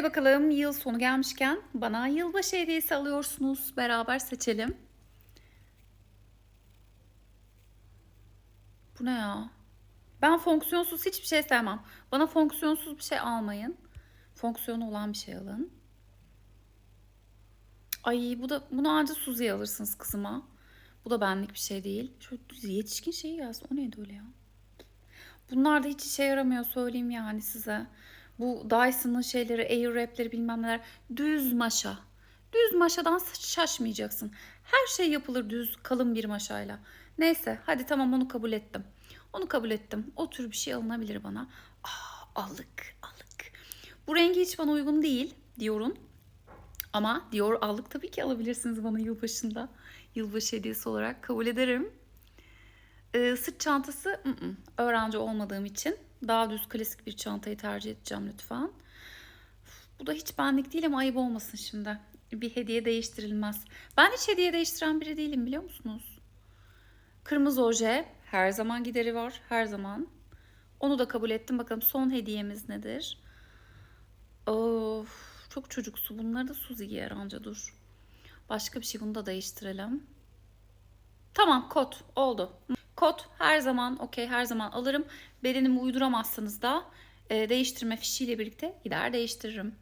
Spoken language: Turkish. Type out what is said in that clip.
Hadi bakalım yıl sonu gelmişken bana yılbaşı hediyesi alıyorsunuz. Beraber seçelim. Bu ne ya? Ben fonksiyonsuz hiçbir şey sevmem. Bana fonksiyonsuz bir şey almayın. Fonksiyonu olan bir şey alın. Ay bu da bunu ancak Suzi'ye alırsınız kızıma. Bu da benlik bir şey değil. Şöyle yetişkin şeyi gelsin. O neydi öyle ya? Bunlar da hiç işe yaramıyor söyleyeyim yani size. Bu Dyson'ın şeyleri, Airwrap'leri bilmem neler. Düz maşa. Düz maşadan şaşmayacaksın. Her şey yapılır düz kalın bir maşayla. Neyse hadi tamam onu kabul ettim. Onu kabul ettim. O tür bir şey alınabilir bana. Aa, allık, allık. Bu rengi hiç bana uygun değil Dior'un. Ama Dior allık tabii ki alabilirsiniz bana yılbaşında. Yılbaşı hediyesi olarak kabul ederim. Ee, sırt çantası ı-ı, öğrenci olmadığım için daha düz klasik bir çantayı tercih edeceğim lütfen. Bu da hiç benlik değil ama ayıp olmasın şimdi. Bir hediye değiştirilmez. Ben hiç hediye değiştiren biri değilim biliyor musunuz? Kırmızı oje her zaman gideri var her zaman. Onu da kabul ettim. Bakalım son hediyemiz nedir? Of çok çocuksu. Bunları da Suzi giyer anca dur. Başka bir şey bunu da değiştirelim. Tamam kot oldu. Kot her zaman okey her zaman alırım. Bedenimi uyduramazsanız da e, değiştirme fişiyle birlikte gider değiştiririm.